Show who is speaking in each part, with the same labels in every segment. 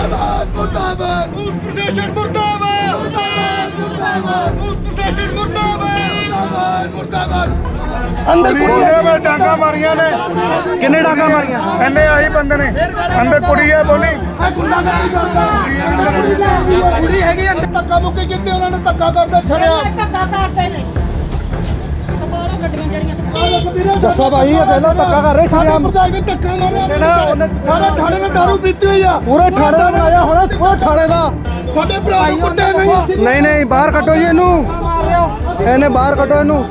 Speaker 1: ਮੁਰਦਾਬਾਦ ਮੁਰਦਾਬਾਦ ਉਸ ਪ੍ਰਸ਼ਾਸਨ ਮੁਰਦਾਬਾਦ ਮੁਰਦਾਬਾਦ ਮੁਰਦਾਬਾਦ ਉਸ ਪ੍ਰਸ਼ਾਸਨ ਮੁਰਦਾਬਾਦ ਮੁਰਦਾਬਾਦ
Speaker 2: ਅੰਦਰ ਕੁੜੀਆਂ ਮੈਂ ਡਾਂਗਾ ਮਾਰੀਆਂ ਨੇ।
Speaker 3: ਕਿੰਨੇ ਡਾਂਗਾ ਮਾਰੀਆਂ?
Speaker 2: ਐਨੇ ਆਹੀ ਬੰਦੇ ਨੇ। ਅੰਦਰ ਕੁੜੀ ਹੈ ਬੋਲੀ।
Speaker 1: ਕੁੜੀ ਹੈਗੀ ਧੱਕਾ ਮੁੱਕੀ ਕੀਤੀ ਉਹਨਾਂ ਨੇ ਧੱਕਾ ਕਰਦੇ ਛੜਿਆ।
Speaker 4: ਧੱਕਾ ਕਰਦੇ
Speaker 3: ਦੱਸੋ ਭਾਈ ਇਹ ਪਹਿਲਾਂ ਧੱਕਾ ਕਰ ਰਹੇ ਸ਼ਰਿਆਮ
Speaker 1: ਪ੍ਰਧਾਨ ਨੇ ਧੱਕਾ ਮਾਰਿਆ।
Speaker 3: ਨਾ, ਉਹਨੇ-
Speaker 1: ਸਾਰੇ ਥਾਣੇ ਨੇ ਦਾਰੂ ਪੀਤੀ ਹੋਈ ਆ।
Speaker 3: ਪੂਰੇ ਥਾਣੇ ਦਾ ਆਇਆ ਹੋਣਾ ਪੂਰੇ ਥਾਣੇ ਦਾ।
Speaker 1: ਸਾਡੇ ਭਰਾ ਨੂੰ ਕੁੱਟੇ ਨਹੀਂ ਅਸੀਂ।
Speaker 3: ਨਹੀਂ ਨਹੀਂ ਬਾਹਰ ਕੱਢੋ ਜੀ ਇਹਨੂੰ। ਇਹਨੇ ਬਾਹਰ ਕੱਢੋ ਇਹਨੂੰ।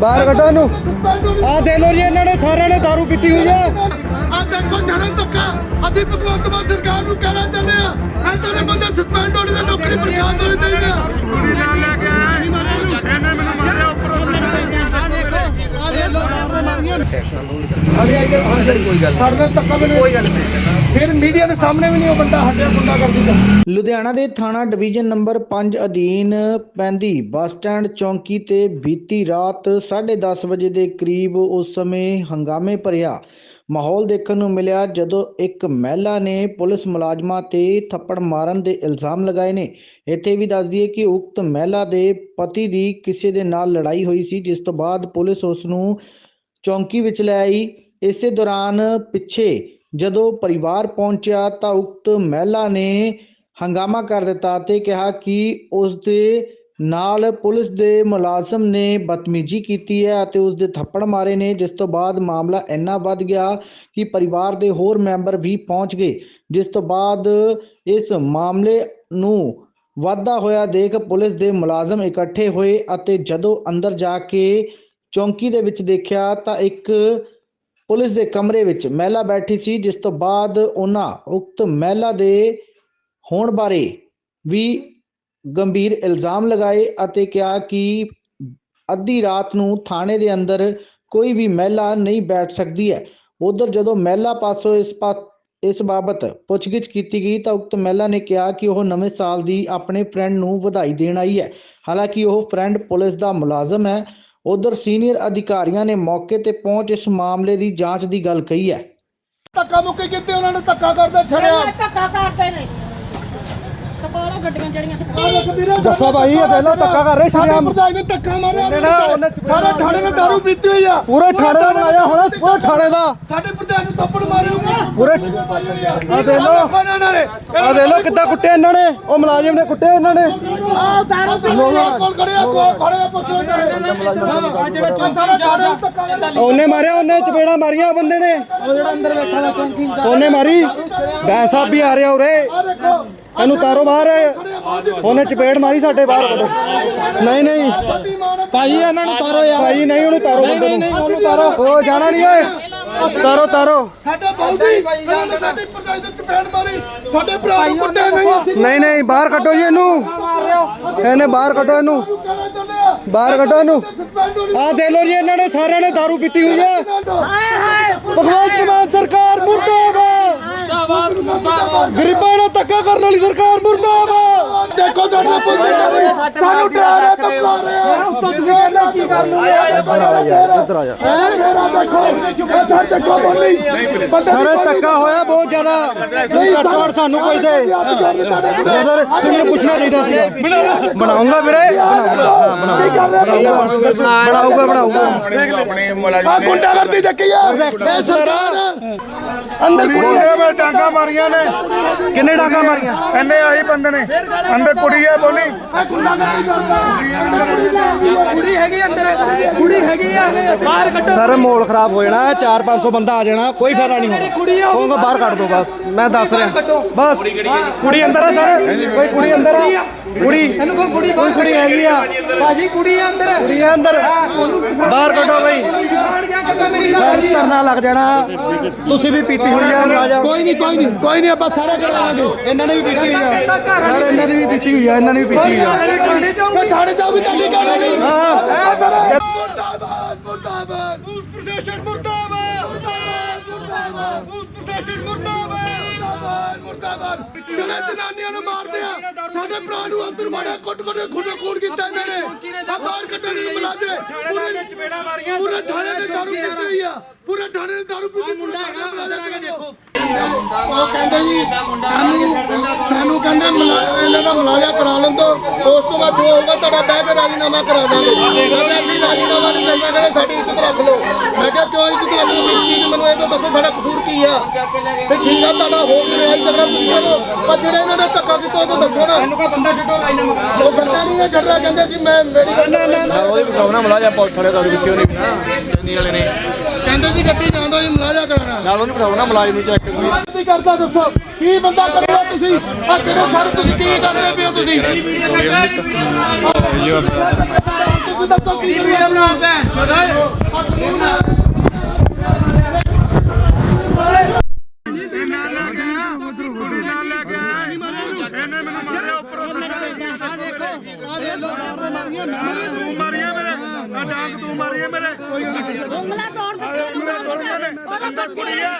Speaker 3: ਬਾਹਰ ਕੱਢੋ ਇਹਨੂੰ। ਆਹ ਦੇ ਲੋ ਜੀ ਇਹਨਾਂ ਨੇ ਸਾਰਿਆਂ ਨੇ ਦਾਰੂ ਪੀਤੀ ਹੋਈ ਹੈ
Speaker 1: ਆ ਦੇਖੋ ਜਨਮ ਧੱਕਾ। ਅਸੀਂ ਭਗਵੰਤ ਮਾਨ ਸਰਕਾਰ ਨੂੰ ਕਹਿਣਾ ਚਾਹੁੰਦੇ ਆ ਇਹ ਜਿਹੜੇ ਬੰਦੇ ਸਸਪੈਂਡ ਹੋਣੇ ਤੇ ਨੌਕਰੀ ਬਰਖਾਸਤ ਹੋਣੇ ਚਾਹੀਦੇ ਆ।
Speaker 2: ਕੁੜੀ ਨਾਲ ਲੈ ਕੇ ਆਇਆ।
Speaker 1: ਫਿਰ ਮੀਡੀਆ ਦੇ ਸਾਹਮਣੇ ਵੀ ਨਹੀਂ ਉਹ ਬੰਦਾ ਹਟਿਆ ਗੁੰਡਾ ਕਰਦੀ ਦਾ
Speaker 5: ਲੁਧਿਆਣਾ ਦੇ ਥਾਣਾ ਡਿਵੀਜ਼ਨ ਨੰਬਰ 5 ਅਧੀਨ ਪੈਂਦੀ ਬੱਸ ਸਟੈਂਡ ਚੌਂਕੀ ਤੇ ਬੀਤੀ ਰਾਤ 10:30 ਵਜੇ ਦੇ ਕਰੀਬ ਉਸ ਸਮੇਂ ਹੰਗਾਮੇ ਭਰਿਆ ਮਾਹੌਲ ਦੇਖਣ ਨੂੰ ਮਿਲਿਆ ਜਦੋਂ ਇੱਕ ਮਹਿਲਾ ਨੇ ਪੁਲਿਸ ਮੁਲਾਜ਼ਮਾਂ ਤੇ ਥੱਪੜ ਮਾਰਨ ਦੇ ਇਲਜ਼ਾਮ ਲਗਾਏ ਨੇ। ਇੱਥੇ ਵੀ ਦੱਸ ਦਈਏ ਕਿ ਉਕਤ ਮਹਿਲਾ ਦੇ ਪਤੀ ਦੀ ਕਿਸੇ ਦੇ ਨਾਲ ਲੜਾਈ ਹੋਈ ਸੀ, ਜਿਸ ਤੋਂ ਬਾਅਦ ਪੁਲਿਸ ਉਸ ਨੂੰ ਚੌਂਕੀ ਵਿੱਚ ਲੈ ਆਈ। ਇਸੇ ਦੌਰਾਨ ਪਿੱਛੇ ਜਦੋਂ ਪਰਿਵਾਰ ਪਹੁੰਚਿਆ ਤਾਂ ਉਕਤ ਮਹਿਲਾ ਨੇ ਹੰਗਾਮਾ ਕਰ ਦਿੱਤਾ ਤੇ ਕਿਹਾ ਕਿ ਉਸ ਦੇ ਨਾਲ ਪੁਲਿਸ ਦੇ ਮੁਲਾਜ਼ਮ ਨੇ ਬਦਤਮੀਜ਼ੀ ਕੀਤੀ ਹੈ ਅਤੇ ਉਸ ਦੇ ਥੱਪੜ ਮਾਰੇ ਨੇ, ਜਿਸ ਤੋਂ ਬਾਅਦ ਮਾਮਲਾ ਇੰਨਾ ਵੱਧ ਗਿਆ ਕਿ ਪਰਿਵਾਰ ਦੇ ਹੋਰ ਮੈਂਬਰ ਵੀ ਪਹੁੰਚ ਗਏ, ਜਿਸ ਤੋਂ ਬਾਅਦ ਇਸ ਮਾਮਲੇ ਨੂੰ ਵਾਧਾ ਹੋਇਆ ਦੇਖ ਪੁਲਿਸ ਦੇ ਮੁਲਾਜ਼ਮ ਇਕੱਠੇ ਹੋਏ ਅਤੇ ਜਦੋਂ ਅੰਦਰ ਜਾ ਕੇ ਚੌਂਕੀ ਦੇ ਵਿੱਚ ਦੇਖਿਆ ਤਾਂ ਇੱਕ ਪੁਲਿਸ ਦੇ ਕਮਰੇ ਵਿੱਚ ਮਹਿਲਾ ਬੈਠੀ ਸੀ, ਜਿਸ ਤੋਂ ਬਾਅਦ ਉਹਨਾਂ ਉਕਤ ਮਹਿਲਾ ਦੇ ਹੋਣ ਬਾਰੇ ਵੀ ਗੰਭੀਰ ਇਲਜ਼ਾਮ ਲਗਾਏ ਅਤੇ ਕਿਹਾ ਕਿ ਅੱਧੀ ਰਾਤ ਨੂੰ ਥਾਣੇ ਦੇ ਅੰਦਰ ਕੋਈ ਵੀ ਮਹਿਲਾ ਨਹੀਂ ਬੈਠ ਸਕਦੀ ਹੈ। ਉਧਰ ਜਦੋਂ ਮਹਿਲਾ ਪਾਸੋਂ ਇਸ ਪਾ, ਇਸ ਬਾਬਤ ਪੁੱਛਗਿੱਛ ਕੀਤੀ ਗਈ ਤਾਂ ਉਕਤ ਮਹਿਲਾ ਨੇ ਕਿਹਾ ਕਿ ਉਹ ਨਵੇਂ ਸਾਲ ਦੀ ਆਪਣੇ ਫਰੈਂਡ ਨੂੰ ਵਧਾਈ ਦੇਣ ਆਈ ਹੈ। ਹਾਲਾਂਕਿ ਉਹ ਫਰੈਂਡ ਪੁਲਿਸ ਦਾ ਮੁਲਾਜ਼ਮ ਹੈ। ਉਧਰ ਸੀਨੀਅਰ ਅਧਿਕਾਰੀਆਂ ਨੇ ਮੌਕੇ ਤੇ ਪਹੁੰਚ ਇਸ ਮਾਮਲੇ ਦੀ ਜਾਂਚ ਦੀ ਗੱਲ ਕਹੀ ਹੈ।
Speaker 1: ਧੱਕਾ ਮੁੱਕੀ ਕੀਤੀ ਉਹਨਾਂ ਨੇ ਧੱਕਾ ਕਰਦੇ ਛੜਿਆ।
Speaker 4: ਧੱਕਾ ਕਰਦੇ ਨੇ। ਬਾਹਰੋਂ ਗੱਡੀਆਂ ਚੜੀਆਂ
Speaker 3: ਦੱਸੋ ਭਾਈ ਇਹ ਪਹਿਲਾਂ ਧੱਕਾ ਕਰ ਰਹੇ
Speaker 1: ਸਾਡੇ
Speaker 3: ਸ਼ਰਿਆਮ।
Speaker 1: ਪ੍ਰਧਾਨ ਨੇ ਧੱਕਾ ਮਾਰਿਆ
Speaker 3: ਨਾ,
Speaker 1: ਸਾਰੇ ਥਾਣੇ ਨੇ ਦਾਰੂ ਪੀਤੀ ਹੋਈ ਆ।
Speaker 3: ਪੂਰੇ ਥਾਣੇ ਦਾ ਆਇਆ ਹੋਣਾ ਪੂਰੇ ਥਾਣੇ ਦਾ।
Speaker 1: ਸਾਡੇ ਪ੍ਰਧਾਨ ਨੂੰ ਥੱਪੜ ਮਾਰੇ
Speaker 3: ਪੂਰੇ।
Speaker 1: ਆ
Speaker 3: ਦੇ ਲਓ।
Speaker 1: ਇਹਨਾਂ ਨੇ।
Speaker 3: ਆ ਦੇ ਲੋ ਕਿੱਦਾਂ ਕੁੱਟੇ ਇਹਨਾਂ ਨੇ? ਉਹ ਮੁਲਾਜ਼ਮ ਨੇ ਕੁੱਟੇ ਇਹਨਾਂ ਨੇ।
Speaker 4: ਆਹ ਦਾਰੂ ਪੀ
Speaker 1: ਕੋਲ ਖੜੇ ਆ ਕੋਲ ਖੜੇ ਆ ਪੁੱਛੋ ਜਿਹੜਾ ਚੌਂਕੀ ਜਾ
Speaker 3: ਉਹਨੇ ਮਾਰਿਆ ਉਹਨੇ ਚਪੇੜਾ ਮਾਰੀਆਂ ਉਹ ਬੰਦੇ ਨੇ। ਉਹ ਜਿਹੜਾ ਅੰਦਰ ਬੈਠਾ ਵਾ ਚੌਂਕੀ ਉਹਨੇ ਮਾਰੀ। ਬੈਂ ਸਾਹਿਬ ਵੀ ਆ ਰਿਹਾ ਉਰੇ। ਇਹਨੂੰ ਤਾਰੋ ਬਾਹਰ ਉਹਨੇ ਚਪੇੜ ਮਾਰੀ ਸਾਡੇ ਬਾਹਰ ਨਹੀਂ ਨਹੀਂ।
Speaker 6: ਭਾਈ ਇਹਨਾਂ ਨੂੰ ਤਾਰੋ ਯਾਰ।
Speaker 3: ਭਾਈ ਨਹੀਂ ਉਹਨੂੰ ਤਾਰੋ ਬੰਦੇ ਨੂੰ।
Speaker 6: ਨਹੀਂ ਉਹਨੂੰ ਤਾਰੋ।
Speaker 3: ਉਹ ਜਾਣਾ ਨਹੀਂ ਓਏ। ਤਾਰੋ ਤਾਰੋ।
Speaker 1: ਸਾਡੇ ਨੇ ਸਾਡੀ ਪ੍ਰਧਾਨ ਦੇ ਚਪੇੜ ਮਾਰੀ। ਸਾਡੇ ਭਰਾ ਨੂੰ ਕੁੱਟੇ ਨਹੀਂ। ਅਸੀਂ
Speaker 3: ਨਹੀਂ ਨਹੀਂ ਬਾਹਰ ਕੱਢੋ ਜੀ ਇਹਨੂੰ। ਇਹਨੇ ਬਾਹਰ ਕੱਢੋ ਇਹਨੂੰ।
Speaker 1: ਆ
Speaker 3: ਬਾਹਰ ਕੱਢੋ ਇਹਨੂੰ। ਆਹ ਦੇ ਲੋ ਜੀ ਇਹਨਾਂ ਨੇ ਸਾਰਿਆਂ ਨੇ ਦਾਰੂ ਪੀਤੀ ਹੋਈ ਹੈ।
Speaker 4: ਹਾਏ ਹਾਏ।
Speaker 3: ਭਗਵੰਤ ਮਾਨ ਸਰਕਾਰ ਮੁਰਦਾਬਾਦ।
Speaker 6: ਮੁਰਦਾਬਾਦ
Speaker 3: ਗਰੀਬਾਂ ਨਾਲ ਧੱਕਾ ਕਰਨ ਵਾਲੀ ਸਰਕਾਰ ਮੁਰਦਾਬਾਦ।
Speaker 1: ਸਾਨੂੰ ਡਰਾ ਰਿਹਾ। ਧਮਕਾ ਰਿਹਾ। ਤੁਸੀਂ ਇਹਨਾਂ ਕੀ ਕਰ ਲੂ
Speaker 3: ਇੱਧਰ ਆ ਯਾਰ ਇੱਧਰ ਆ ਜਾ।
Speaker 1: ਮੇਰਾ ਦੇਖੋ ਇਹ ਸਰ ਦੇਖੋ ਬੋਲੀ।
Speaker 3: ਧੱਕਾ ਹੋਇਆ ਬਹੁਤ ਜ਼ਿਆਦਾ। ਨਹੀਂ ਘੱਟੋ ਘੱਟ ਸਾਨੂੰ ਕੋਈ ਦੇ। ਸਰ ਤੁਹਾਨੂੰ ਪੁੱਛਣਾ ਚਾਹੀਦਾ ਸੀ ਬਣਾਉਂਗਾ ਵੀਰੇ? ਬਣਾਉਂਗਾ। ਹਾਂ ਬਣਾਉਂਗਾ। ਬਣਾਉਂਗਾ। ਬਣਾਉਂਗਾ।
Speaker 1: ਆ ਗੁੰਡਾ ਕਰਦੀ ਦੇਖੀ ਆ। ਇਹ ਸਰਕਾਰ
Speaker 2: ਅੰਦਰ ਕੁੜੀਆਂ ਮੈਂ ਡਾਂਗਾ ਮਾਰੀਆਂ ਨੇ।
Speaker 3: ਕਿੰਨੇ ਡਾਂਗਾ ਮਾਰੀਆਂ?
Speaker 2: ਐਨੇ ਆਹੀ ਬੰਦੇ ਨੇ। ਅੰਦਰ ਕੁੜੀ ਹੈ ਬੋਲੀ
Speaker 6: ਕੁੜੀ ਹੈਗੀ ਅੰਦਰ ਕੁੜੀ ਹੈਗੀ ਆ। ਬਾਹਰ ਕੱਢੋ
Speaker 3: ਸਰ ਮਾਹੌਲ ਖਰਾਬ ਹੋ ਜਾਣਾ 4-500 ਬੰਦਾ ਆ ਜਾਣਾ ਕੋਈ ਫਾਇਦਾ ਨਹੀਂ ਹੋਣਾ। ਕਹੂੰਗਾ ਬਾਹਰ ਕੱਢ ਦੋ ਬਸ ਮੈਂ ਦੱਸ ਰਿਹਾ। ਬਸ ਕੁੜੀ ਅੰਦਰ ਆ ਸਰ। ਕੋਈ ਕੁੜੀ ਅੰਦਰ ਆ। ਕੁੜੀ।
Speaker 6: ਇਹਨੂੰ ਕੋਈ ਕੁੜੀ
Speaker 3: ਕੋਈ ਕੁੜੀ ਹੈਗੀ ਆ।
Speaker 6: ਭਾਜੀ ਕੁੜੀ ਆ ਅੰਦਰ।
Speaker 3: ਕੁੜੀ ਆ ਅੰਦਰ। ਬਾਹਰ ਕੱਢੋ ਬਈ। ਧਰਨਾ ਲੱਗ ਜਾਣਾ। ਤੁਸੀਂ ਵੀ ਪੀਤੀ ਹੋਈ ਆ ਰਾਜਾ।
Speaker 1: ਕੋਈ ਨਹੀਂ ਕੋਈ ਨਹੀਂ ਕੋਈ ਨਹੀਂ ਆਪਾਂ ਸਾਰਾ ਕਰਾਵਾਂਗੇ
Speaker 3: ਇਹਨਾਂ ਨੇ ਵੀ ਪੀਤੀ ਹੋਈ ਆ। ਸਰ ਇਹਨਾਂ ਦੀ ਵੀ ਪੀਤੀ ਹੋਈ ਆ ਇਹਨਾਂ ਨੇ ਵੀ ਪੀਤੀ ਹੋਈ ਆ।
Speaker 6: ਠੰਡੇ ਜਾਊਗੀ
Speaker 1: ਮੈਂ ਥਾਣੇ ਜਾਊਗੀ ਤੁਹਾਡੀ ਗੱਲ ਨਹੀਂ
Speaker 3: ਹਾਂ।
Speaker 1: ਮੁਰਦਾਬਾਦ ਮੁਰਦਾਬਾਦ ਉਸ ਪ੍ਰਸ਼ਾਸਨ ਮੁਰਦਾਬਾਦ। ਮੁਰਦਾਬਾਦ ਮੁਰਦਾਬਾਦ। ਉਸ ਪ੍ਰਸ਼ਾਸਨ ਮੁਰਦਾਬਾਦ ਮੁਰਦਾਬਾਦ। ਜਿਹੜੇ ਜਨਾਨੀਆਂ ਨੂੰ ਮਾਰਦੇ ਆ, ਸਾਡੇ ਭਰਾ ਨੂੰ ਅੰਦਰ ਮਾਰਿਆ, ਕੁੱਟ ਕੁੱਟ ਖੁੱਡੇ ਖੂਨ ਕੀਤਾ ਇਹਨਾਂ ਨੇ। ਆ ਬਾਹਰ ਕੱਢਣ ਨੂੰ ਬੁਲਾ ਪੂਰੇ ਚਪੇੜਾ ਮਾਰੀਆਂ ਪੂਰੇ ਥਾਣੇ ਨੇ ਦਾਰੂ ਪੀਤੀ ਹੋਈ ਆ। ਪੂਰੇ ਥਾਣੇ ਨੇ ਦਾਰੂ ਪੀਤੀ ਮੁੰਡਾ ਹੈਗਾ, ਦੇਖੋ। ਉਹ ਕਹਿੰਦੇ ਜੀ ਸਾਨੂੰ ਇਹਨਾਂ ਮੁਲਾ- ਇਹਨਾਂ ਦਾ ਮੁਲਾਜ਼ਾ ਕਰਾ ਲੈਣ ਤੋਂ ਉਸ ਤੋਂ ਬਾਅਦ ਜੋ ਹੋਊਗਾ ਤੁਹਾਡਾ ਬਹਿ ਕੇ ਰਾਜੀਨਾਮਾ ਕਰਾ ਦਾਂਗੇ। ਕਹਿੰਦੇ ਅਸੀਂ ਰਾਜੀਨਾਮਾ ਨਹੀਂ ਕਰਨਾ ਕਹਿੰਦੇ ਸਾਡੀ ਇੱਜ਼ਤ ਰੱਖ ਲਓ। ਮੈਂ ਕਿਹਾ ਕਿਉਂ ਇੱਜ਼ਤ ਰੱਖ ਲਓ? ਇਸ ਚੀਜ਼ ਮੈਨੂੰ ਇਹ ਤਾਂ ਦੱਸੋ ਸਾਡਾ ਕਸੂਰ ਕੀ ਆ? ਵੀ ਠੀਕ ਆ ਤੁਹਾਡਾ ਹੋ ਵੀ ਰਿਹਾ ਝਗੜਾ ਤੁਸੀਂ ਕਰੋ ਪਰ ਜਿਹੜੇ ਇਹਨਾਂ ਨੇ ਧੱਕਾ ਕੀਤਾ ਉਹ ਤਾਂ ਦੱਸੋ ਨਾ।
Speaker 3: ਕੋਈ ਬੰਦਾ ਛੱਡੋ ਰਾਜਨਾਮਾ
Speaker 1: ਉਹ ਬੰਦਾ ਨਹੀਂ ਹੈ ਛੱਡ ਰਿਹਾ ਕਹਿੰਦੇ ਸੀ ਮੈਂ ਮੈਡੀਕਲ ਨਾ ਨਾ
Speaker 2: ਉਹਦੇ ਵਿਖਾਉਣਾ ਮਲਾਜਾ ਪੁਲਿਸ ਵਾਲੇ ਤੁਹਾਡੇ ਵਿੱਚੋਂ ਨਹੀਂ ਨਾ ਚੰਨੀ ਵਾਲੇ ਨੇ।
Speaker 1: ਕਹਿੰਦੇ ਸੀ ਗੱਡੀ ਜਾਂਦਾ ਜੀ ਮੁਲਾਜ਼ਾ ਕਰਾਣਾ
Speaker 2: ਨਾਲ ਉਹਨੂੰ ਬਿਠਾਉਣਾ ਮਲਾਜ ਨੂੰ ਚੈੱਕ
Speaker 1: ਕੀ ਕਰਦਾ ਦੱਸੋ ਕੀ ਬੰਦਾ ਕਰੂਗਾ ਤੁਸੀਂ? ਆ ਕਿਹੜੇ ਸਰ ਤੁਸੀਂ ਕੀ ਕਰਦੇ ਪਿਓ ਤੁਸੀਂ? ਤੁਸੀਂ ਦੱਸੋ ਕੀ
Speaker 2: ਲੈ ਕੇ ਆ ਦੇਖੋ ਆ ਦੇ ਲੋ ਤੂੰ ਮਾਰੀਆਂ ਡਾਂਗ ਤੂੰ ਮਾਰੀਆਂ ਮੇਰੇ।
Speaker 4: ਉਂਗਲਾਂ ਤੋੜ ਦਿੱਤੀਆਂ
Speaker 2: ਮੇਰੇ ਤੋੜੀਆਂ ਨੇ। ਅੰਦਰ ਕੁੜੀ ਆ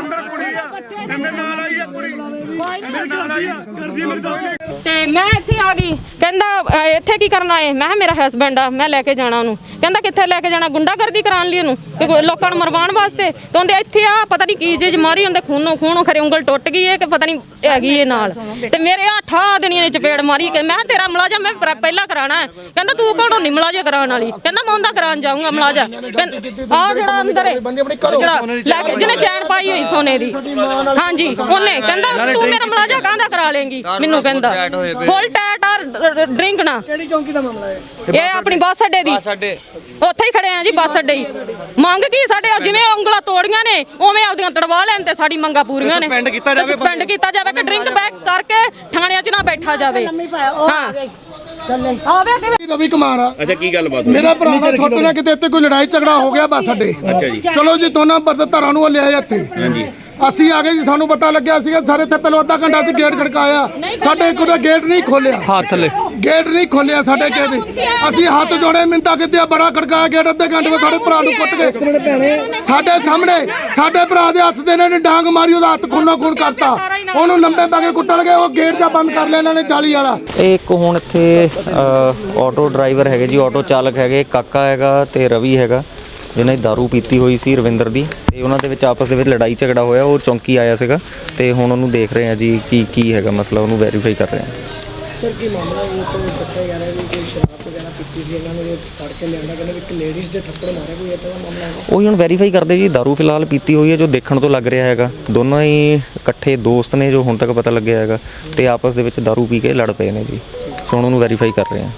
Speaker 2: ਅੰਦਰ ਕੁੜੀ ਆ ਇਹਦੇ ਨਾਲ ਆਈ ਆ ਕੁੜੀ। ਇਹਦੇ ਨਾਲ ਆਈ ਆ ਕਰਦੀ ਮੇਰੇ ਦੋਸਤ
Speaker 7: ਤੇ ਮੈਂ ਇੱਥੇ ਆ ਗਈ। ਕਹਿੰਦਾ ਅਹ, ਇੱਥੇ ਕੀ ਕਰਨ ਆਏ? ਮੈਂ ਕਿਹਾ ਮੇਰਾ ਹਸਬੰਡ ਆ ਮੈਂ ਲੈ ਕੇ ਜਾਣਾ ਉਹਨੂੰ। ਕਹਿੰਦਾ ਕਿੱਥੇ ਲੈ ਕੇ ਜਾਣਾ? ਗੁੰਡਾਗਰਦੀ ਕਰਾਉਣ ਲਈ ਉਹਨੂੰ। ਕਿ ਕੋਈ ਲੋਕਾਂ ਨੂੰ ਮਰਵਾਉਣ ਵਾਸਤੇ। ਤੇ ਉਹਦੇ ਇੱਥੇ ਆ ਪਤਾ ਨਹੀਂ ਕੀ ਚੀਜ਼ ਮਾਰੀ ਉਹਦੇ ਖੂਨੋਂ ਖੂਨ ਖਰੇ ਉਂਗਲ ਟੁੱਟ ਗਈ ਹੈ ਕਿ ਪਤਾ ਨਹੀਂ ਹੈਗੀ ਇਹ ਨਾਲ। ਤੇ ਮੇਰੇ ਆ ਠਾ ਦੇਣੀਆਂ ਨੇ ਚਪੇੜ ਮਾਰੀ ਕਿ ਮੈਂ ਕਿਹਾ ਤੇਰਾ ਮੁਲਾਜ਼ਮ ਮੈਂ ਪਹਿ- ਪਹਿਲਾਂ ਕਰਾਣਾ ਹੈ। ਕਹਿੰਦਾ ਤੂੰ ਕੌਣ ਨਹੀਂ ਮੁਲਾਜ਼ਾ ਕਰਾਉਣ ਵਾਲੀ। ਕਹਿੰਦਾ ਮੈਂ ਉਹਦਾ ਕਰਾਉਣ ਜਾਊਂਗਾ ਮੁਲਾਜ਼ਾ ਆ ਜਿਹੜਾ ਅੰਦਰ ਹੈ ਜਿਹੜਾ ਲੈ ਕੇ ਜਿਹਨੇ ਚੈਨ ਪਾਈ ਹੋਈ ਸੋਨੇ ਦੀ। ਹਾਂਜੀ ਉਹਨੇ। ਕਹਿੰਦਾ ਤੂੰ ਮੇਰਾ ਮੁਲਾਜਾ ਕਾਹਦਾ ਕਰਾ ਲੇਂਗੀ ਮੈਨੂੰ ਕਹਿੰਦਾ। ਫੁੱਲ ਟੈਟ ਡਰਿੰਕ ਨਾ।
Speaker 6: ਕਿਹੜੀ ਚੌਂਕੀ ਦਾ ਮਾਮਲਾ ਹੈ?
Speaker 7: ਇਹ ਆਪਣੀ ਬੱਸ ਅੱਡੇ ਦੀ। ਉੱਥੇ ਹੀ ਖੜੇ ਆ ਜੀ ਬੱਸ ਅੱਡੇ ਹੀ। ਮੰਗ ਕੀ ਸਾਡੇ ਜਿਵੇਂ ਉਂਗਲਾਂ ਤੋੜੀਆਂ ਨੇ ਉਵੇਂ ਆਪਦੀਆਂ ਤੜਵਾ ਲੈਣ ਤੇ ਸਾਡੀ ਮੰਗਾਂ ਪੂਰੀਆਂ ਨੇ।
Speaker 3: Suspend ਕੀਤਾ ਜਾਵੇ
Speaker 7: ਸਸਪੈਂਡ ਕੀਤਾ ਜਾਵੇ ਕਿ ਡਰਿੰਕ ਬੈਕ ਕਰਕੇ ਥਾਣਿਆਂ 'ਚ ਨਾ ਬੈਠਾ ਜਾਵੇ।
Speaker 4: ਲੰਮੀ ਪਾਇਆ ਉਹ ਆ
Speaker 7: ਹਾਂ
Speaker 4: ਗਈ। ਚੱਲੇ।
Speaker 7: ਆਵੇ ਕਿ
Speaker 1: ਰਵੀ ਕੁਮਾਰ ਆ।
Speaker 2: ਅੱਛਾ ਕੀ ਗੱਲ ਬਾਤ
Speaker 1: ਮੇਰਾ ਭਰਾ ਨਾਲ ਕਿਤੇ ਇੱਥੇ ਕੋਈ ਲੜਾਈ ਝਗੜਾ ਹੋ ਗਿਆ ਬਸ
Speaker 2: ਅੱਛਾ ਜੀ।
Speaker 1: ਚਲੋ ਜੀ ਦੋਨਾਂ ਬਰਦ ਧਰਾਂ ਨੂੰ ਲਿਆਏ ਇੱਥੇ।
Speaker 2: ਹਾਂਜੀ।
Speaker 1: ਅਸੀਂ ਆ ਗਏ ਜੀ ਸਾਨੂੰ ਪਤਾ ਲੱਗਿਆ ਸੀਗਾ ਸਾਰੇ ਇੱਥੇ ਪਹਿਲਾਂ ਅੱਧਾ ਘੰਟਾ ਅਸੀਂ ਗੇਟ ਖੜਕਾਇਆ। ਸਾਡੇ ਇੱਕ ਉਹਦਾ ਗੇਟ ਨਹੀਂ ਖੋਲਿਆ ਹੱਥ ਲੈ ਗੇਟ ਨਹੀਂ ਖੋਲਿਆ ਸਾਡੇ ਕਿਸੇ ਅਸੀਂ ਹੱਥ ਜੋੜੇ ਮਿੰਤਾ ਕਿਤੇ ਆ, ਬੜਾ ਖੜਕਾਇਆ ਗੇਟ ਅੱਧੇ ਘੰਟੇ ਵਿੱਚ ਸਾਡੇ ਭਰਾ ਨੂੰ ਕੁੱਟ ਗਏ। ਸਾਡੇ ਸਾਹਮਣੇ ਸਾਡੇ ਭਰਾ ਦੇ ਹੱਥ ਦੇ ਇਹਨਾਂ ਨੇ ਡਾਂਗ ਮਾਰੀ ਉਹਦਾ ਹੱਥ ਖੂਨੋ ਖੂਨ ਕਰਤਾ। ਉਹਨੂੰ ਲੰਬੇ ਪਾ ਕੇ ਕੁੱਟਣ ਗਏ ਉਹ ਗੇਟ ਦਾ ਬੰਦ ਕਰ ਲਿਆ ਇਹਨਾਂ ਨੇ ਜਾਲੀ ਵਾਲਾ।
Speaker 8: ਇਹ ਇੱਕ ਹੁਣ ਇੱਥੇ ਅ, ਆਟੋ ਡਰਾਈਵਰ ਹੈਗੇ ਜੀ ਆਟੋ ਚਾਲਕ ਹੈਗੇ ਕਾਕਾ ਹੈਗਾ ਤੇ ਰਵੀ ਹੈਗਾ ਜਿਹਨੇ ਦਾਰੂ ਪੀਤੀ ਹੋਈ ਸੀ ਰਵਿੰਦਰ ਦੀ। ਤੇ ਉਹਨਾਂ ਦੇ ਵਿੱਚ ਆਪਸ ਦੇ ਵਿੱਚ ਲੜਾਈ ਝਗੜਾ ਹੋਇਆ ਉਹ ਚੌਂਕੀ ਆਇਆ ਸੀਗਾ ਤੇ ਹੁਣ ਉਹਨੂੰ ਦੇਖ ਰਹੇ ਆ ਜੀ ਕੀ ਕੀ ਹੈਗਾ ਮਸਲਾ ਉਹਨੂੰ ਵੈਰੀਫਾਈ ਕਰ ਰਹੇ ਆ
Speaker 6: ਸਰ ਕੀ ਮਾਮਲਾ ਉਹ ਤੋਂ ਦੱਸਿਆ ਜਾ ਰਿਹਾ ਵੀ ਕੋਈ ਸ਼ਰਾਬ ਵਗੈਰਾ ਪੀਤੀ ਸੀ ਇਹਨਾਂ ਨੇ ਫੜ ਕੇ ਲਿਆਂਦਾ ਕਹਿੰਦੇ ਵੀ ਇੱਕ ਲੇਡੀਜ਼ ਦੇ ਥੱਪੜ ਮਾਰੇ ਕੋਈ ਏਦਾਂ ਦਾ ਮਾਮਲਾ ਹੈ
Speaker 8: ਉਹੀ ਹੁਣ ਵੈਰੀਫਾਈ ਕਰਦੇ ਜੀ ਦਾਰੂ ਫਿਲਹਾਲ ਪੀਤੀ ਹੋਈ ਹੈ ਜੋ ਦੇਖਣ ਤੋਂ ਲੱਗ ਰਿਹਾ ਹੈਗਾ। ਦੋਨੋਂ ਹੀ ਇਕੱਠੇ ਦੋਸਤ ਨੇ ਜੋ ਹੁਣ ਤੱਕ ਪਤਾ ਲੱਗਿਆ ਹੈਗਾ ਤੇ ਆਪਸ ਦੇ ਵਿੱਚ ਦਾਰੂ ਪੀ ਕੇ ਲੜ ਪਏ ਨੇ ਜੀ। ਸੋ ਹੁਣ ਉਹਨੂੰ ਵੈਰੀਫਾਈ ਕਰ ਰਹੇ ਆ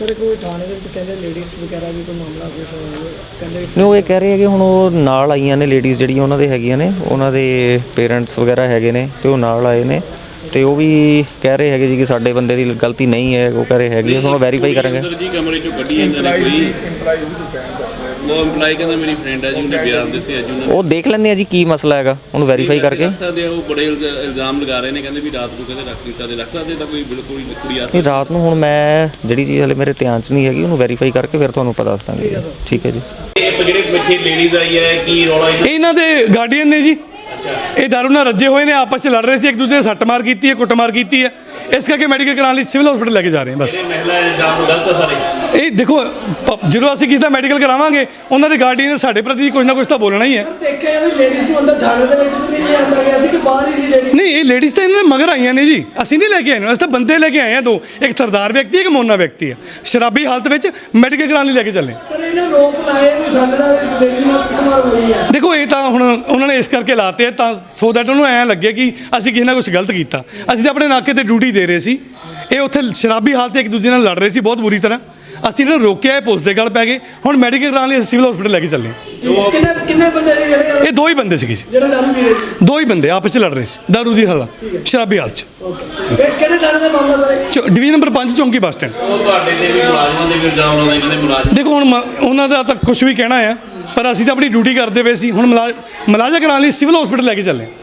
Speaker 6: ਸਰ ਕੋਈ ਥਾਣੇ ਦੇ ਵਿੱਚ ਕਹਿੰਦੇ ਲੇਡੀਜ਼ ਵਗੈਰਾ ਵੀ ਕੋਈ ਮਾਮਲਾ ਕੁਝ ਕਹਿੰਦੇ
Speaker 8: ਨਹੀਂ ਉਹ ਇਹ ਕਹਿ ਰਹੇ ਹੈਗੇ ਹੁਣ ਉਹ ਨਾਲ ਆਈਆਂ ਨੇ ਲੇਡੀਜ਼ ਜਿਹੜੀਆਂ ਉਹਨਾਂ ਦੇ ਹੈਗੀਆਂ ਨੇ ਉਹਨਾਂ ਦੇ ਪੇਰੈਂਟਸ ਵਗੈਰਾ ਹੈਗੇ ਨੇ ਤੇ ਉਹ ਨਾਲ ਆਏ ਨੇ ਤੇ ਉਹ ਵੀ ਕਹਿ ਰਹੇ ਹੈਗੇ ਜੀ ਕਿ ਸਾਡੇ ਬੰਦੇ ਦੀ ਗਲਤੀ ਨਹੀਂ ਹੈ ਉਹ ਕਹਿ ਰਹੇ ਹੈਗੇ ਉਹ ਵੈਰੀਫਾਈ ਕਰਾਂਗੇ।
Speaker 9: ਅੰਦਰ ਜੀ ਕਮਰੇ ਚੋਂ ਕੱਢੀ ਇਹਨਾਂ ਨੇ ਕੋਈ। ਉਹ EMPLOYE ਕਹਿੰਦਾ ਮੇਰੀ ਫਰੈਂਡ ਹੈ ਜੀ ਉਹਨੇ ਬਿਆਨ ਦਿੱਤੇ ਅੱਜ ਉਹਨਾਂ ਨੇ
Speaker 8: ਉਹ ਦੇਖ ਲੈਂਦੇ ਆ ਜੀ ਕੀ ਮਸਲਾ ਹੈਗਾ ਉਹਨੂੰ ਵੈਰੀਫਾਈ ਕਰਕੇ।
Speaker 9: ਰੱਖ ਸਕਦੇ ਆ ਉਹ ਬੜੇ ਇਲਜ਼ਾ- ਇਲਜ਼ਾਮ ਲਗਾ ਰਹੇ ਨੇ ਕਹਿੰਦੇ ਵੀ ਰਾਤ ਨੂੰ ਕਹਿੰਦੇ ਰੱਖ ਨਹੀਂ ਸਕਦੇ ਰੱਖ ਸਕਦੇ ਤਾਂ ਕੋਈ ਬਿਲਕੁਲ ਹੀ ਕੁੜੀ ਆ
Speaker 8: ਨਹੀਂ ਰਾਤ ਨੂੰ ਹੁਣ ਮੈਂ ਜਿਹੜੀ ਚੀਜ਼ ਹਲੇ ਮੇਰੇ ਧਿਆਨ 'ਚ ਨਹੀਂ ਹੈਗੀ ਉਹਨੂੰ ਵੈਰੀਫਾਈ ਕਰਕੇ ਫਿਰ ਤੁਹਾਨੂੰ ਪਤਾ ਦੱਸ ਦਾਂਗੇ। ਠੀਕ ਹੈ ਜੀ।
Speaker 9: ਇਹ ਜਿਹੜੇ ਪਿੱਛੇ ਲੇਡੀਜ਼ ਆਈ ਹੈ ਕੀ ਰੌਲਾ
Speaker 10: ਇਹਨਾਂ ਦੇ ਗਾਰਡੀਅਨ ਨੇ ਜੀ। ਇਹ ਦਾਰੂ ਨਾਲ ਰੱਜੇ ਹੋਏ ਨੇ ਆਪਸ 'ਚ ਲੜ ਰਹੇ ਸੀ ਇੱਕ ਦੂਜੇ ਦੇ ਸੱਟ ਮਾਰ ਕੀਤੀ ਹੈ ਕੁੱਟਮਾਰ ਕੀਤੀ ਹੈ। ਇਸ ਕਰਕੇ ਮੈਡੀਕਲ ਕਰਾਉਣ ਲਈ ਸਿਵਲ ਹਸਪੀਟਲ ਲੈ ਕੇ ਜਾ ਰਹੇ ਹਾਂ ਬਸ।
Speaker 9: ਮਹਿਲਾ ਇਲਜ਼ਾਮ ਗਲਤ ਆ ਸਾਰੇ।
Speaker 10: ਇਹ ਦੇਖੋ ਪ- ਜਦੋਂ ਅਸੀਂ ਕਿਸੇ ਦਾ ਮੈਡੀਕਲ ਕਰਾਵਾਂਗੇ ਉਹਨਾਂ ਦੇ ਗਾਰਡੀਅਨ ਨੇ ਸਾਡੇ ਪ੍ਰਤੀ ਕੁਝ ਨਾ ਕੁਝ ਤਾਂ ਬੋਲਣਾ ਹੀ ਹੈ।
Speaker 6: ਦੇਖਿਆ ਵੀ ਲੇਡੀਜ਼ ਨੂੰ ਅੰਦਰ ਥਾਣੇ ਦੇ ਵਿੱਚ ਤਾਂ ਨਹੀਂ ਲਿਆਂਦਾ ਗਿਆ ਸੀ ਕਿ ਬਾਹਰ ਹੀ ਸੀ ਲੇਡੀ
Speaker 10: ਨਹੀਂ ਇਹ ਲੇਡੀਜ਼ ਤਾਂ ਇਹਨਾਂ ਦੇ ਮਗਰ ਆਈਆਂ ਨੇ ਜੀ। ਅਸੀਂ ਨਹੀਂ ਲੈ ਕੇ ਆਏ ਨੇ, ਅਸੀਂ ਤਾਂ ਬੰਦੇ ਲੈ ਕੇ ਆਏ ਆ ਦੋ। ਇੱਕ ਸਰਦਾਰ ਵਿਅਕਤੀ ਇੱਕ ਮੋਨਾ ਵਿਅਕਤੀ ਹੈ। ਸ਼ਰਾਬੀ ਹਾਲਤ ਵਿੱਚ ਮੈਡੀਕਲ ਕਰਾਉਣ ਲਈ ਲੈ ਕੇ ਚੱਲੇ।
Speaker 6: ਸਰ ਇਹਨੇ ਰੋਪ ਲਾਏ ਵੀ ਥਾਣੇ ਨਾਲ ਲੇਡੀ ਨਾਲ ਕੁੱਟਮਾਰ ਹੋਈ ਹੈ।
Speaker 10: ਦੇਖੋ ਇਹ ਤਾਂ ਹੁਣ ਉਹਨਾਂ ਨੇ ਇਸ ਕਰਕੇ ਲਾਤੇ ਆ ਤਾਂ ਸੋ ਦੈਟ ਉਹਨੂੰ ਐਂ ਲੱਗੇ ਕਿ ਅਸੀਂ ਕਿਸੇ ਨਾਲ ਕੁਝ ਗਲਤ ਕੀਤਾ। ਅਸੀਂ ਤਾਂ ਆਪਣੇ ਨਾਕੇ ਤੇ ਡਿਊਟੀ ਦੇ ਰਹੇ ਸੀ। ਇਹ ਉੱਥੇ ਸ਼ਰਾਬੀ ਹਾਲਤ ਇੱਕ ਦੂਜੇ ਨਾਲ ਲੜ ਰਹੇ ਸੀ ਬਹੁਤ ਬੁਰੀ ਤਰ੍ਹਾਂ। ਅਸੀਂ ਇਹਨਾਂ ਨੂੰ ਰੋਕਿਆ ਇਹ ਪੁਲਿਸ ਦੇ ਗੱਲ ਪੈ ਗਏ। ਹੁਣ ਮੈਡੀਕਲ ਕਰਾਉਣ ਲਈ ਸਿਵਲ ਹਸਪੀਟਲ ਲੈ ਕੇ ਚੱਲੇ ਹਾਂ।
Speaker 6: ਕਿੰਨੇ ਕਿੰਨੇ ਬੰਦੇ ਸੀ ਜਿਹੜੇ
Speaker 10: ਇਹ ਦੋ ਹੀ ਬੰਦੇ ਸੀਗੇ ਜੀ।
Speaker 6: ਜਿਹੜਾ ਦਾਰੂ ਪੀ ਰਹੇ ਸੀ?
Speaker 10: ਦੋ ਹੀ ਬੰਦੇ ਆਪਸ 'ਚ ਲੜ ਰਹੇ ਸੀ ਦਾਰੂ ਦੀ ਹਾਲਤ ਸ਼ਰਾਬੀ ਹਾਲਤ 'ਚ।
Speaker 6: ਕਿਹੜੇ ਥਾਣੇ ਦਾ ਮਾਮਲਾ ਸਰ ਇਹ?
Speaker 10: ਚੌ- ਡਿਵੀਜ਼ਨ ਨੰਬਰ 5 ਚੌਂਕੀ ਬੱਸ ਸਟੈਂਡ।
Speaker 9: ਉਹ ਤੁਹਾਡੇ ਤੇ ਵੀ ਮੁਲਾਜ਼ਮਾਂ ਦੇ ਵੀ ਇਲਜ਼ਾਮ ਲਾਉਂਦੇ ਕਹਿੰਦੇ ਮੁਲਾਜ਼ਮ
Speaker 10: ਦੇਖੋ ਹੁਣ ਉਹਨਾਂ ਦਾ ਤਾਂ ਕੁਝ ਵੀ ਕਹਿਣਾ ਆ ਪਰ ਅਸੀਂ ਤਾਂ ਆਪਣੀ ਡਿਊਟੀ ਕਰਦੇ ਪਏ ਸੀ। ਹੁਣ ਮਲਾ- ਮੁਲਾਜ਼ਾ ਕਰਾਉਣ ਲਈ ਸਿਵਲ ਹਸਪੀਟਲ ਲੈ ਕੇ ਚੱਲੇ।